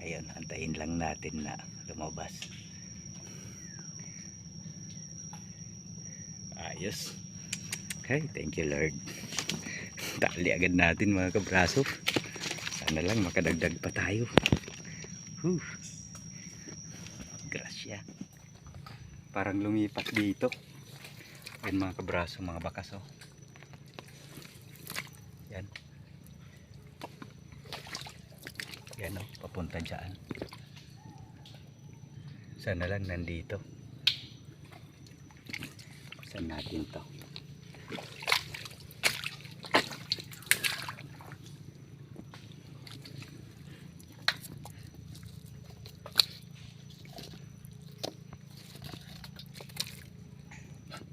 ayun antayin lang natin na lumabas. Ayos. Okay thank you lord. Tali agad natin mga kabraso. Sana lang makadagdag pa tayo. Whew. grasya. Parang lumipat dito. Yan mga kabraso mga bakas oh. Yan yan oh papunta dyan sana lang nandito saan natin to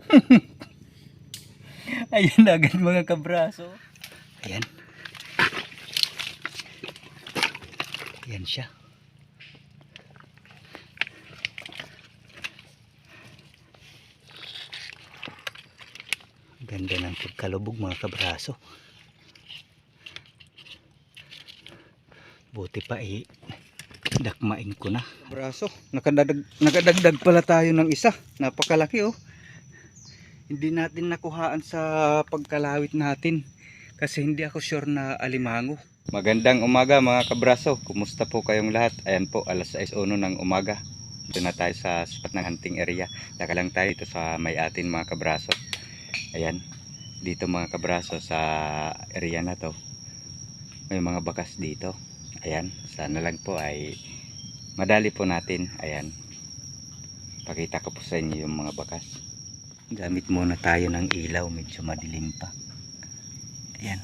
Ayan agad mga kabraso. Ayan. Ayan siya. Ganda ng pagkalubog mga kabraso. Buti pa eh. Dakmain ko na. Braso, nakadagdag, nakadagdag pala tayo ng isa. Napakalaki oh hindi natin nakuhaan sa pagkalawit natin kasi hindi ako sure na alimango. Magandang umaga mga kabraso. Kumusta po kayong lahat? Ayan po, alas 6.1 ng umaga. Ito na tayo sa spot ng hunting area. Laka lang tayo ito sa may atin mga kabraso. Ayan, dito mga kabraso sa area na to. May mga bakas dito. Ayan, sana lang po ay madali po natin. Ayan, pakita ko po sa inyo yung mga bakas gamit muna tayo ng ilaw medyo madilim pa ayan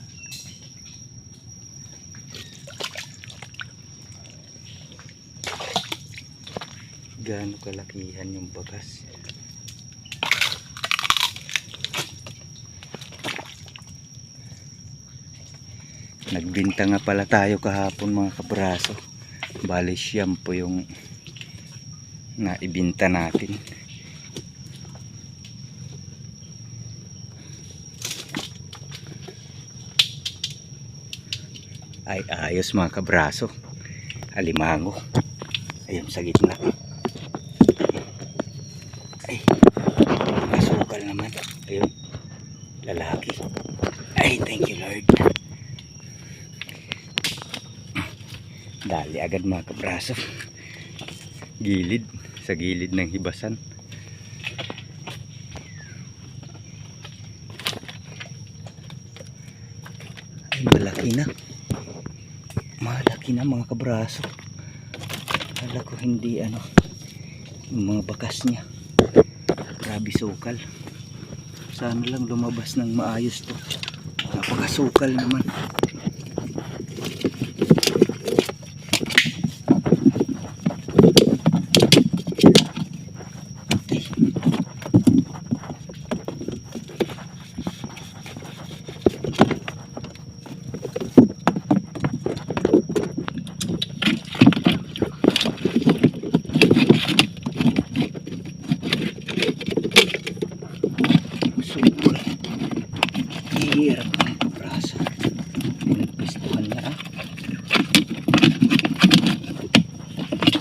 gaano kalakihan yung bagas. Nagbinta nga pala tayo kahapon mga kabraso. Bali siyam po yung naibinta natin. Ay ayos mga kabraso. Alimango. Ayun sa gitna ay masukal naman ayun lalaki ay thank you lord dali agad mga kabraso. Gilid sa gilid ng hibasan. Ay malaki na. Malaki na mga kabraso. Kala ko hindi ano yung mga bakas niya. Grabe sukal. Sana lang lumabas ng maayos to. Napakasukal naman Ay. Sukal. Hirap ng kabraso. Pinagpistuhan na ah.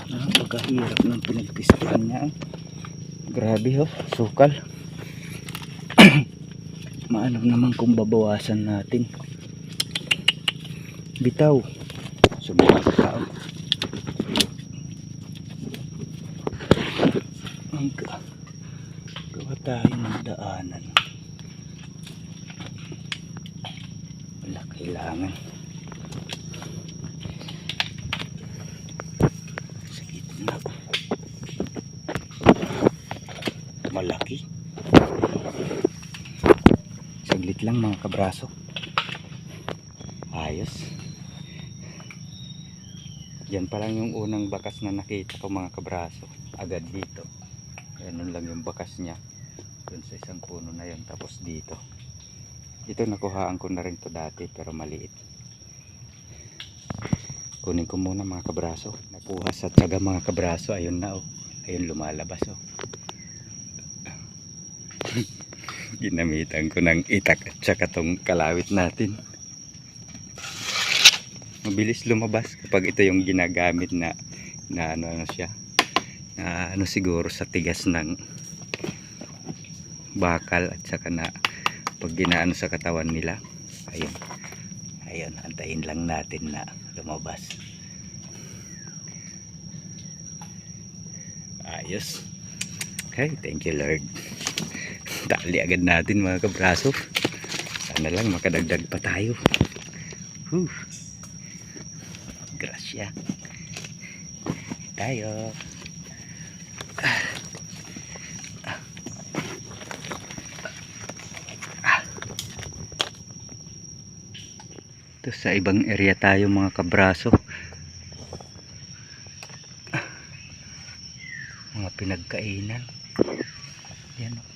Napakahirap ng pinagpistuhan niya ah. Grabe ho, sukal. Maano naman kung babawasan natin. Bitaw. Subukan ka oh. Ang. Gawa tayo ng daanan. Wala kailangan. Sa gitna. Malaki. Saglit lang mga kabraso. Ayos. Yan pa lang yung unang bakas na nakita ko mga kabraso. Agad dito. Ganun lang yung bakas niya. Doon sa isang puno na yun. Tapos dito. Ito nakuhaan ko na rin to dati pero maliit. Kunin ko muna mga kabraso. Nakuha sa taga mga kabraso. Ayun na oh. Ayun lumalabas oh. Ginamitan ko ng itak at saka tong kalawit natin. mabilis lumabas kapag ito yung ginagamit na na ano, ano siya na ano siguro sa tigas ng bakal at saka na pag ginaano sa katawan nila. Ayun. Ayun antayin lang natin na lumabas. Ayos. Okay thank you lord tali agad natin mga kabraso sana lang makadagdag pa tayo Whew. Gracia. Tayo. Ito sa ibang area tayo mga kabraso. Mga pinagkainan. Yan. oh.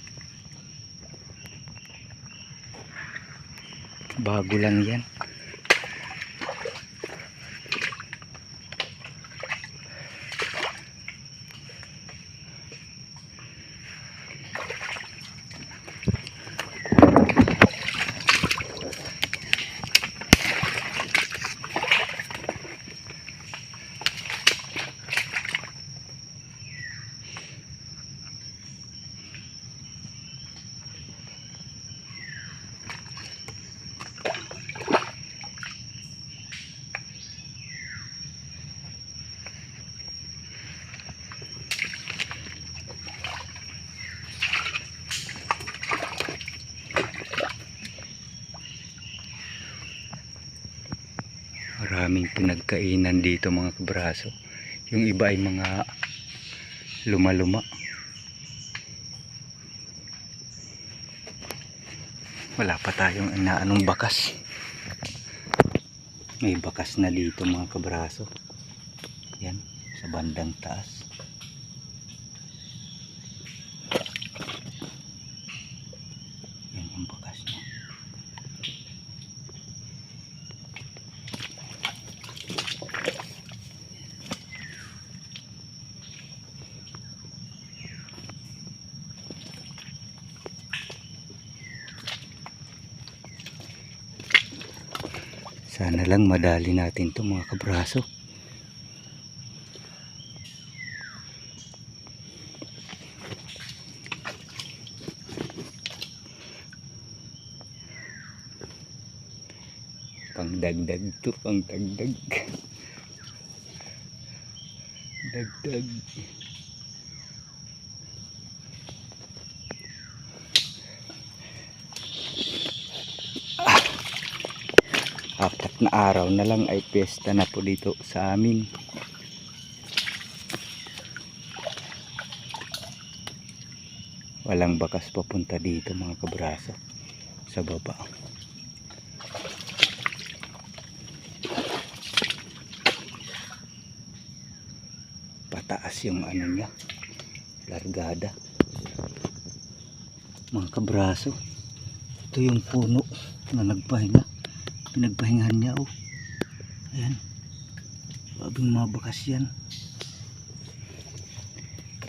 Bago lang yan. Pinagkainan dito mga kabraso. Yung iba ay mga luma-luma. Wala pa tayong inaanong bakas. May bakas na dito mga kabraso. Yan, sa bandang taas. Yan ang bakas niya. Lang madali natin to mga kabraso. Pang dagdag to, pang dagdag. Dagdag. Na araw na lang ay piyesta na po dito sa amin. Walang bakas papunta dito mga kabraso sa baba. Pataas yung ano niya largada. Mga kabraso ito yung puno na nagpahinga pinagpahingahan niya oh. Ayan. Labing mga bakas yan.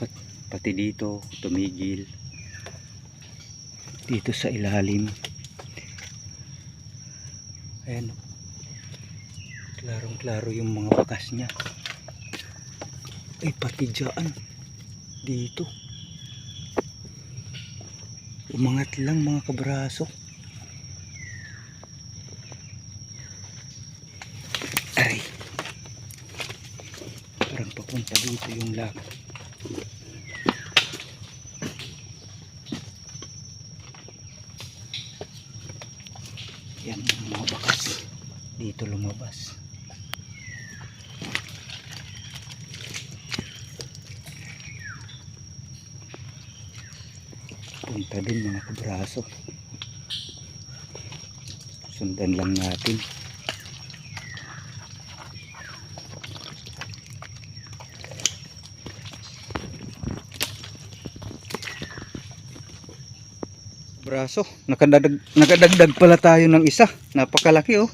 Pat, pati dito tumigil. Dito sa ilalim. Ayan oh. klarong klaro yung mga bakas niya. Ay pati dyan. Dito. Umangat lang mga kabraso Aray. Parang dito yung lakad. Yan ang bakas. Dito lumabas. Punta din mga kabraso. Sundan lang natin. Braso. Nakadadag, nakadagdag pala tayo ng isa. Napakalaki oh.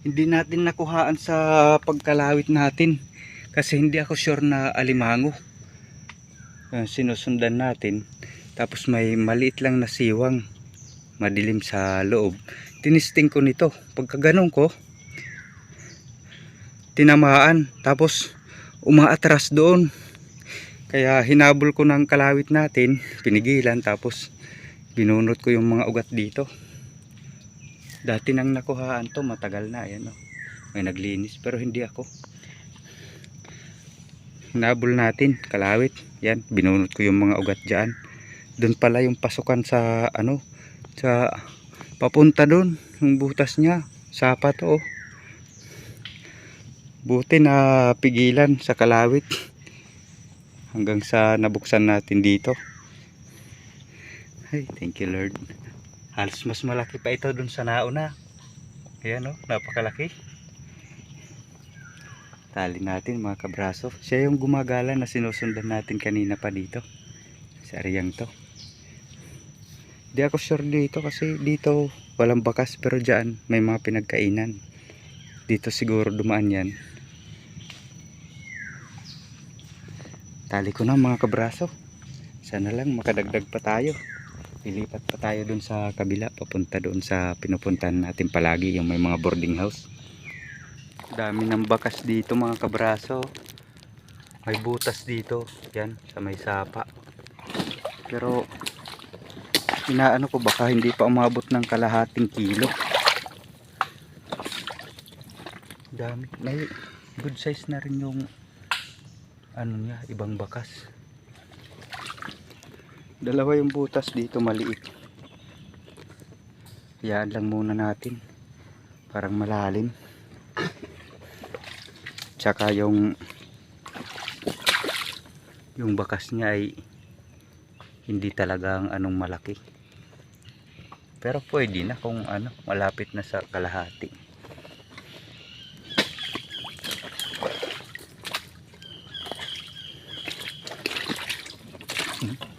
Hindi natin nakuhaan sa pagkalawit natin kasi hindi ako sure na alimango. Ah, sinusundan natin tapos may maliit lang na siwang madilim sa loob. Tinisting ko nito. Pagka ganun ko tinamaan tapos umaatras doon. Kaya hinabol ko ng kalawit natin pinigilan tapos binunot ko yung mga ugat dito. Dati nang nakuhaan to matagal na ayan o may naglinis pero hindi ako. Hinabol natin kalawit. Yan binunot ko yung mga ugat dyan. Doon pala yung pasukan sa ano sa papunta doon yung butas niya. Sapa to oh. buti na pigilan sa kalawit. Hanggang sa nabuksan natin dito ay thank you lord. Halos mas malaki pa ito dun sa nauna. Ayan oh napakalaki. Tali natin mga kabraso. Siya yung gumagala na sinusundan natin kanina pa dito. Sa ariyang to. Di ako sure dito kasi dito walang bakas pero dyan may mga pinagkainan. Dito siguro dumaan yan. Tali ko na mga kabraso. Sana lang makadagdag pa tayo ilipat pa tayo dun sa kabila papunta doon sa pinupuntahan natin palagi yung may mga boarding house. Dami ng bakas dito mga kabraso. May butas dito yan sa may sapa. Pero inaano ko baka hindi pa umabot ng kalahating kilo. Dami. May good size na rin yung ano niya ibang bakas dalawa yung butas dito maliit. Yan lang muna natin. Parang malalim. Tsaka yung yung bakas niya ay hindi talagang anong malaki. Pero pwede na kung ano malapit na sa kalahati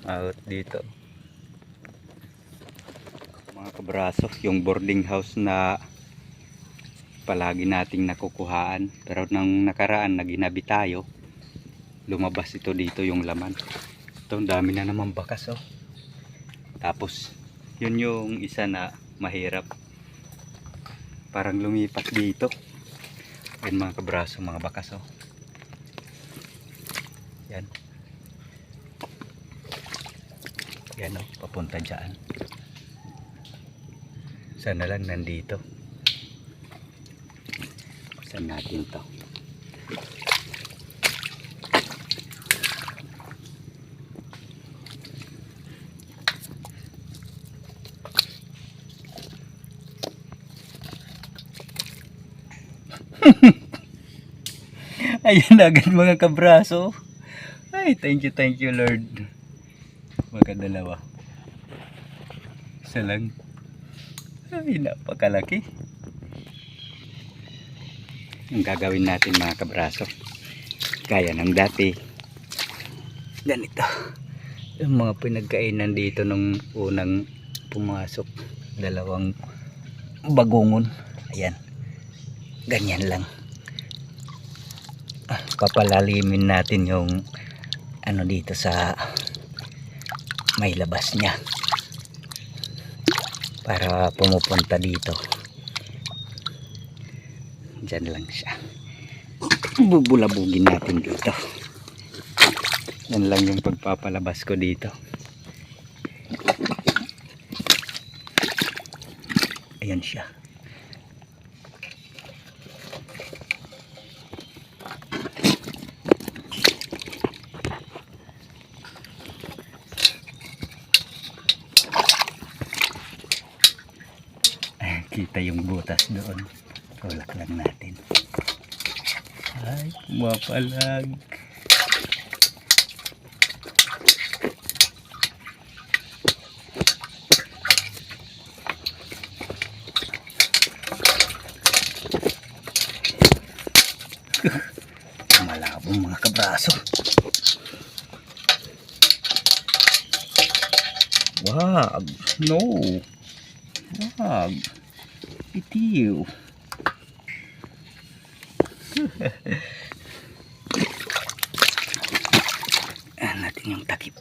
out dito. Mga kabraso yung boarding house na palagi nating nakukuhaan. Pero nang nakaraan na ginabi tayo lumabas ito dito yung laman. Ito ang dami na naman bakas oh. Tapos yun yung isa na mahirap. Parang lumipat dito. Yan mga kabraso mga bakas oh. Yan yan o, papunta dyan sana lang nandito saan natin to Ayan agad mga kabraso. Ay, thank you, thank you Lord. Magkadalawa. Isa lang. Ay, napakalaki. Ang gagawin natin mga kabraso. Kaya ng dati. Ganito. Yung mga pinagkainan dito nung unang pumasok. Dalawang bagungon. Ayan. Ganyan lang. Ah, papalalimin natin yung ano dito sa may labas niya. Para pumupunta dito. Dyan lang siya. Bubulabugin natin dito. Yan lang yung pagpapalabas ko dito. Ayan siya Ayan, kita yung butas doon. Tulak lang natin. Ay mapalag malabong mga kabraso. Wag. No. Wag itiw Ayan natin yung takip.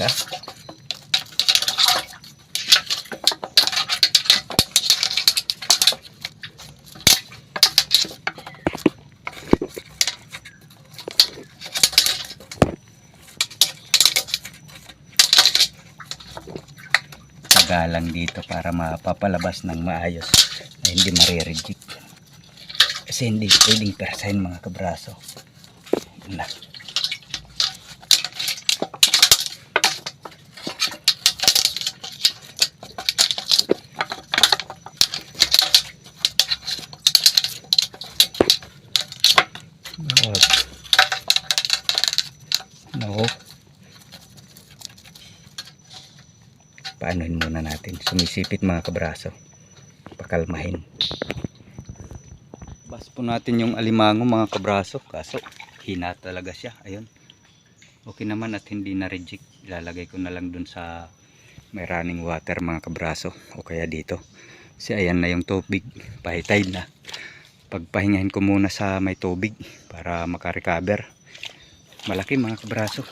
ka. Tagalang dito para mapapalabas ng maayos na hindi marireject. Kasi hindi pwedeng persahin mga kabraso. Yun na. No. No. Paanohin muna natin. Sumisipit mga kabraso. Pakalmahin. Bas po natin yung alimango mga kabraso. Kaso hina talaga siya. Ayun. Okay naman at hindi na reject. Ilalagay ko na lang dun sa may running water mga kabraso. O kaya dito. Kasi ayan na yung tubig. Pahitay na. Pagpahingahin ko muna sa may tubig para makarecover. Malaki mga kabraso.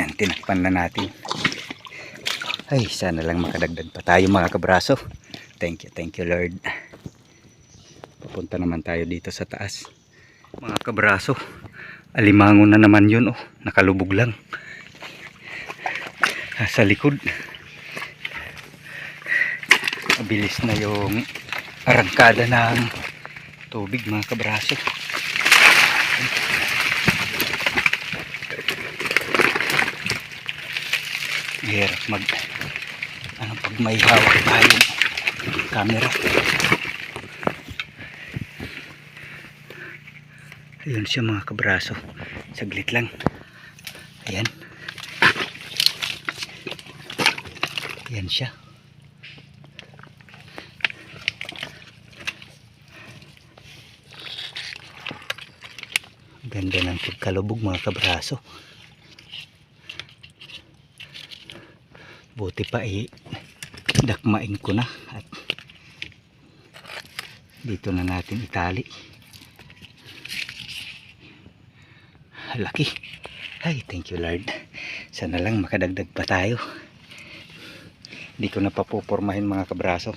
Ayan, tinakpan na natin. Ay, sana lang makadagdag pa tayo mga kabraso. Thank you, thank you Lord. Papunta naman tayo dito sa taas. Mga kabraso, alimango na naman yun oh. Nakalubog lang. Ah, Sa likod. Mabilis na yung arangkada ng tubig mga kabraso. Hirap mag ano pag may hawak tayo camera. Ayun siya mga kabraso. Saglit lang. Ayan. Ayan siya. Ganda ng pagkalubog mga kabraso. Buti pa eh dakmain ko na at dito na natin itali. Laki. Ay, thank you Lord. Sana lang makadagdag pa tayo. Hindi ko na papupormahin mga kabraso.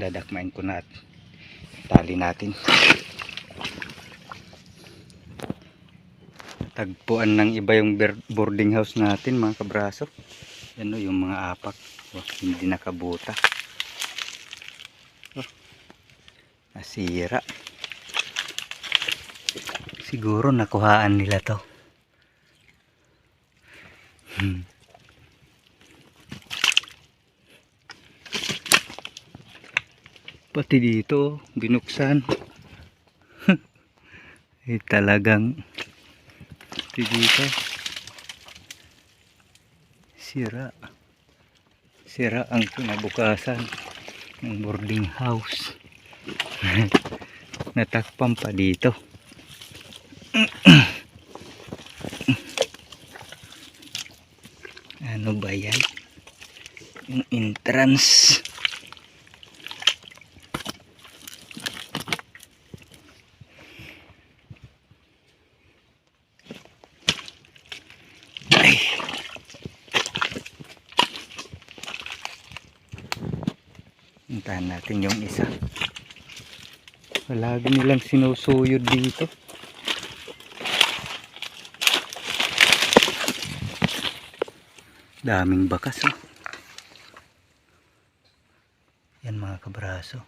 Dadakmain ko na at tali natin. Tagpuan ng iba yung boarding house natin mga kabraso. Yan o, yung mga apak. Oh, hindi nakabuta. Oh, nasira. Siguro nakuhaan nila to. Hmm. Pati dito, binuksan. eh, talagang pati dito. Sira. Sira ang kinabukasan ng boarding house. Natakpan pa dito. ano ba yan? Yung entrance. Ay. Puntahan natin yung isa. Palagi nilang sinusuyod dito. Daming bakas oh. Yan mga kabraso.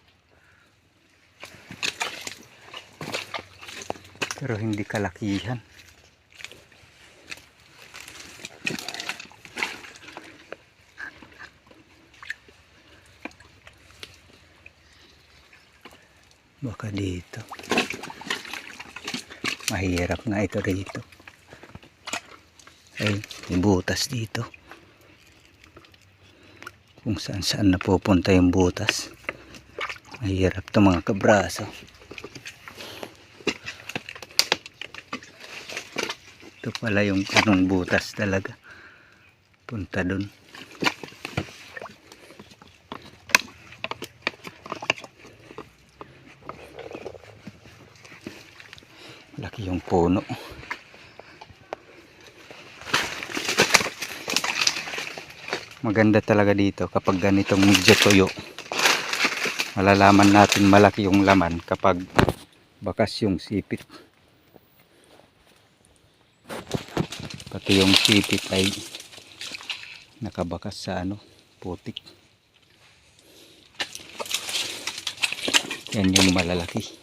Pero hindi kalakihan. Baka dito. Mahirap nga ito rito. Ay, may butas dito. Kung saan saan napupunta yung butas. Mahirap to mga kabraso. Ito pala yung anong butas talaga. Punta dun. Malaki yung puno. Maganda talaga dito kapag ganitong medyo tuyo. Malalaman natin malaki yung laman kapag bakas yung sipit. Pati yung sipit ay nakabakas sa ano, putik. Yan yung malalaki.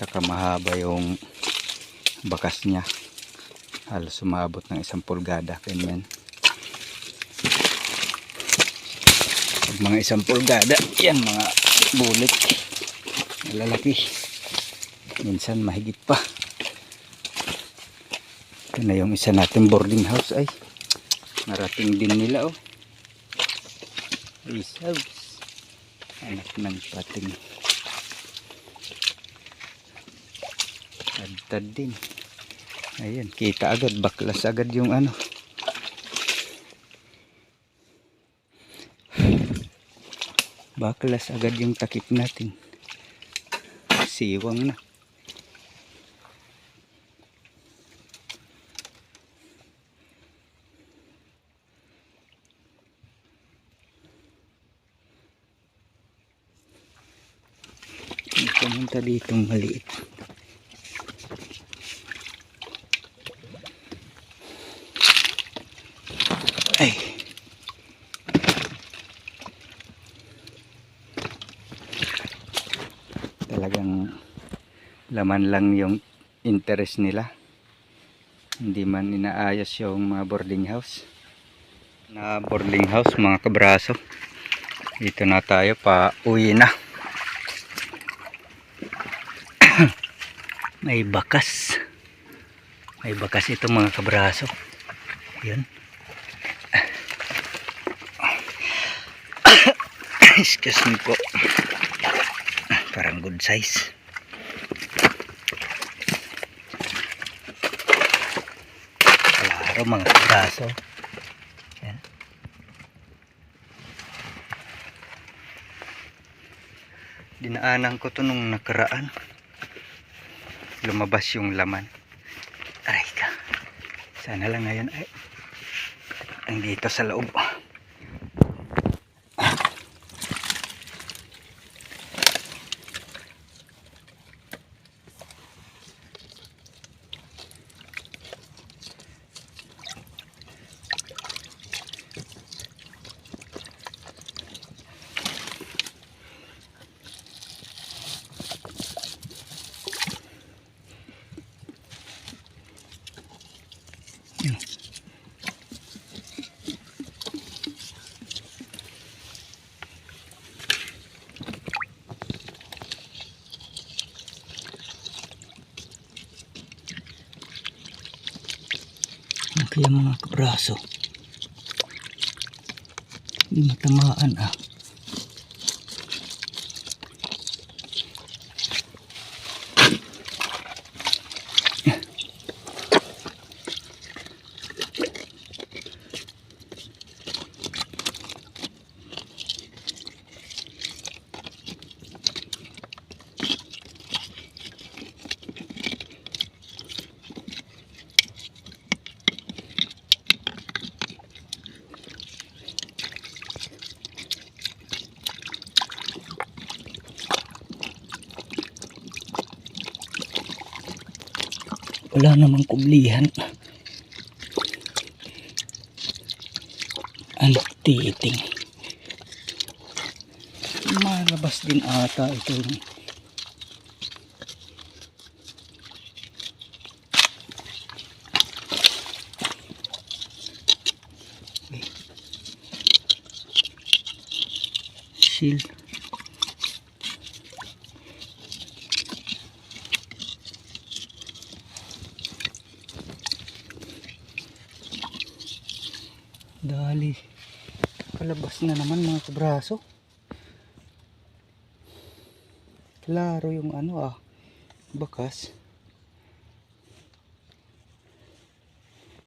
Tsaka mahaba yung bakas niya. Halos sumabot ng isang pulgada. Ganyan. Pag mga isang pulgada, yan mga bulit. Malalaki. Minsan mahigit pa. Ito na yung isa natin boarding house ay. Narating din nila oh. House. Anak ng pating. Tad din. Ayan, kita agad. Baklas agad yung ano. Baklas agad yung takip natin. Siwang na. Pumunta dito maliit. Talagang laman lang yung interest nila. Hindi man inaayos yung mga boarding house. Na boarding house mga kabraso. Dito na tayo pa uwi na. May bakas. May bakas ito mga kabraso. Yun. Excuse me po. Parang good size. Klaro mga kabraso. Yan. Dinaanan ko to nung nakaraan. Lumabas yung laman. Aray ka. Sana lang ngayon ay andito sa loob. Ano kaya mga kabraso? Hindi matamaan ah. Wala kublihan. Ano titing. Malabas din ata ito. Shield. Kalabas na naman mga kabraso. Klaro yung ano ah. Bakas.